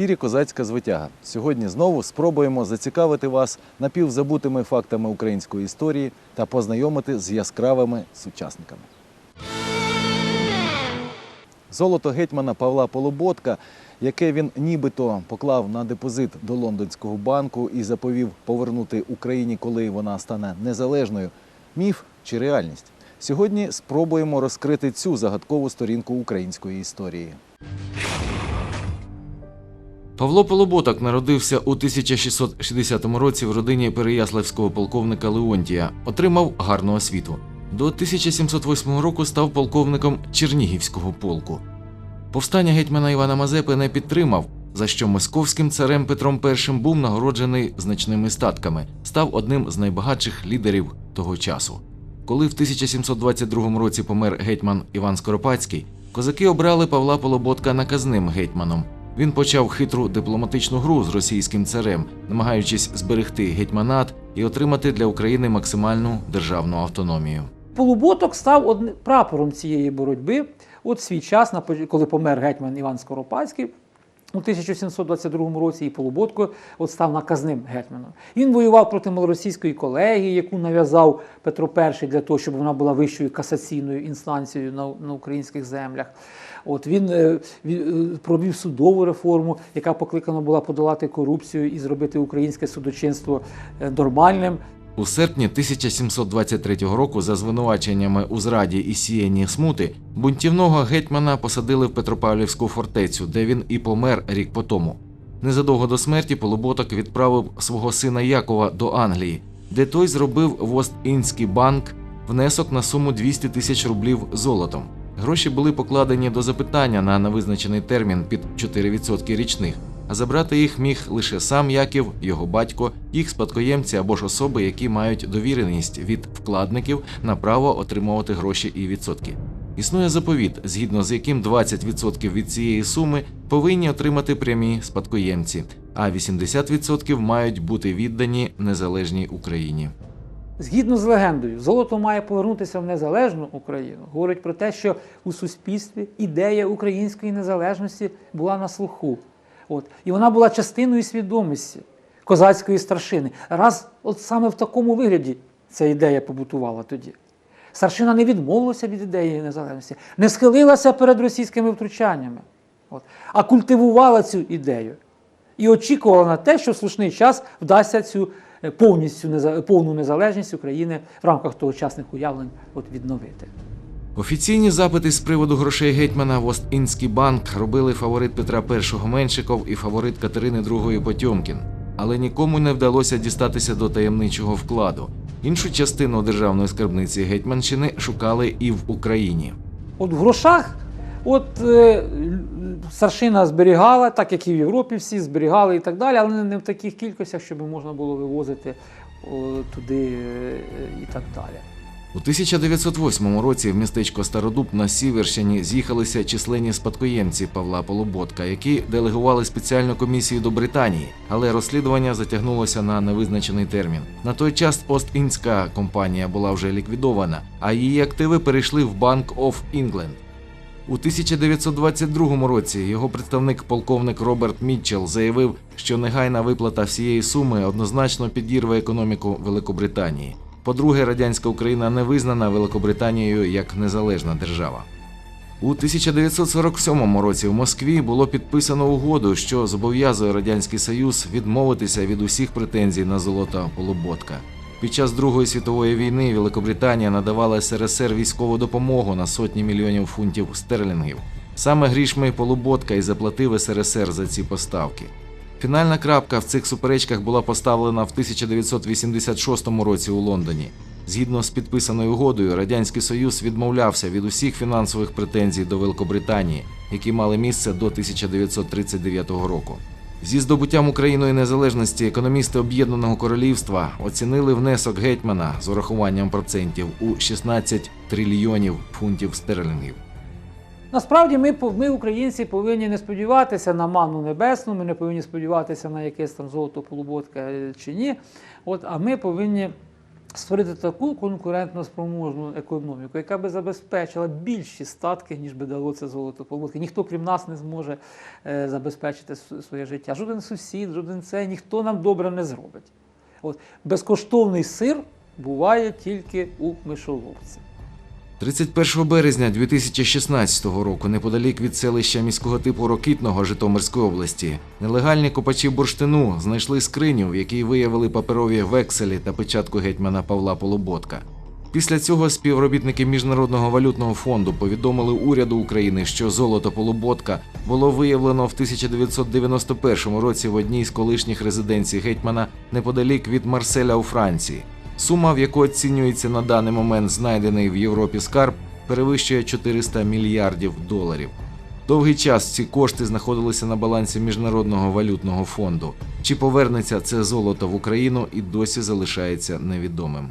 Ефірі Козацька звитяга. Сьогодні знову спробуємо зацікавити вас напівзабутими фактами української історії та познайомити з яскравими сучасниками. Золото гетьмана Павла Полуботка, яке він нібито поклав на депозит до лондонського банку і заповів повернути Україні, коли вона стане незалежною. Міф чи реальність? Сьогодні спробуємо розкрити цю загадкову сторінку української історії. Павло Полуботок народився у 1660 році в родині переяславського полковника Леонтія, отримав гарну освіту. До 1708 року став полковником Чернігівського полку. Повстання гетьмана Івана Мазепи не підтримав, за що московським царем Петром І був нагороджений значними статками, став одним з найбагатших лідерів того часу. Коли в 1722 році помер гетьман Іван Скоропадський, козаки обрали Павла Полуботка наказним гетьманом. Він почав хитру дипломатичну гру з російським царем, намагаючись зберегти гетьманат і отримати для України максимальну державну автономію. Полуботок став одним прапором цієї боротьби. От свій час, коли помер гетьман Іван Скоропадський у 1722 році, і Полуботко от став наказним гетьманом. Він воював проти малоросійської колегії, яку нав'язав Петро І для того, щоб вона була вищою касаційною інстанцією на, на українських землях. От він, е, він е, провів судову реформу, яка покликана була подолати корупцію і зробити українське судочинство е, нормальним. У серпні 1723 року за звинуваченнями у зраді і сіянні смути бунтівного гетьмана посадили в Петропавлівську фортецю, де він і помер рік по тому. Незадовго до смерті Полуботок відправив свого сина Якова до Англії, де той зробив в Ост-Індський банк внесок на суму 200 тисяч рублів золотом. Гроші були покладені до запитання на невизначений термін під 4% річних, а забрати їх міг лише сам Яків, його батько, їх спадкоємці або ж особи, які мають довіреність від вкладників на право отримувати гроші і відсотки. Існує заповіт, згідно з яким 20% від цієї суми повинні отримати прямі спадкоємці, а 80% мають бути віддані незалежній Україні. Згідно з легендою, золото має повернутися в незалежну Україну. Говорить про те, що у суспільстві ідея української незалежності була на слуху. От. І вона була частиною свідомості козацької старшини. Раз от саме в такому вигляді ця ідея побутувала тоді. Старшина не відмовилася від ідеї незалежності, не схилилася перед російськими втручаннями, от, а культивувала цю ідею і очікувала на те, що в слушний час вдасться цю е, повністю повну незалежність України в рамках тогочасних уявлень от відновити. Офіційні запити з приводу грошей гетьмана в Ост-Індський банк робили фаворит Петра І Меншиков і фаворит Катерини II Потьомкін. Але нікому не вдалося дістатися до таємничого вкладу. Іншу частину державної скарбниці Гетьманщини шукали і в Україні. От в грошах, от е, старшина зберігала, так як і в Європі всі зберігали і так далі, але не в таких кількостях, щоб можна було вивозити о, туди е, і так далі. У 1908 році в містечко Стародуб на Сіверщині з'їхалися численні спадкоємці Павла Полуботка, які делегували спеціальну комісію до Британії, але розслідування затягнулося на невизначений термін. На той час Ост-Індська компанія була вже ліквідована, а її активи перейшли в Bank of England. У 1922 році його представник полковник Роберт Мітчелл заявив, що негайна виплата всієї суми однозначно підірве економіку Великобританії. По-друге, радянська Україна не визнана Великобританією як незалежна держава. У 1947 році в Москві було підписано угоду, що зобов'язує радянський союз відмовитися від усіх претензій на золото Полуботка. Під час Другої світової війни Великобританія надавала СРСР військову допомогу на сотні мільйонів фунтів стерлінгів. Саме грішми Полуботка і заплатив СРСР за ці поставки. Фінальна крапка в цих суперечках була поставлена в 1986 році у Лондоні. Згідно з підписаною угодою, Радянський Союз відмовлявся від усіх фінансових претензій до Великобританії, які мали місце до 1939 року. Зі здобуттям Україною незалежності економісти Об'єднаного Королівства оцінили внесок гетьмана з урахуванням процентів у 16 трильйонів фунтів стерлінгів. Насправді ми, ми, українці, повинні не сподіватися на ману небесну, ми не повинні сподіватися на якесь там золото полуботка е, чи ні. От, а ми повинні створити таку конкурентно спроможну економіку, яка би забезпечила більші статки, ніж би дало це золото полотки. Ніхто, крім нас, не зможе е, забезпечити своє життя. Жоден сусід, жоден це, ніхто нам добре не зробить. От безкоштовний сир буває тільки у мишоловці. 31 березня 2016 року, неподалік від селища міського типу Рокитного Житомирської області, нелегальні копачі бурштину знайшли скриню, в якій виявили паперові векселі та печатку гетьмана Павла Полуботка. Після цього співробітники Міжнародного валютного фонду повідомили уряду України, що золото Полуботка було виявлено в 1991 році в одній з колишніх резиденцій гетьмана неподалік від Марселя у Франції. Сума, в яку оцінюється на даний момент знайдений в Європі скарб, перевищує 400 мільярдів доларів. Довгий час ці кошти знаходилися на балансі Міжнародного валютного фонду. Чи повернеться це золото в Україну і досі залишається невідомим.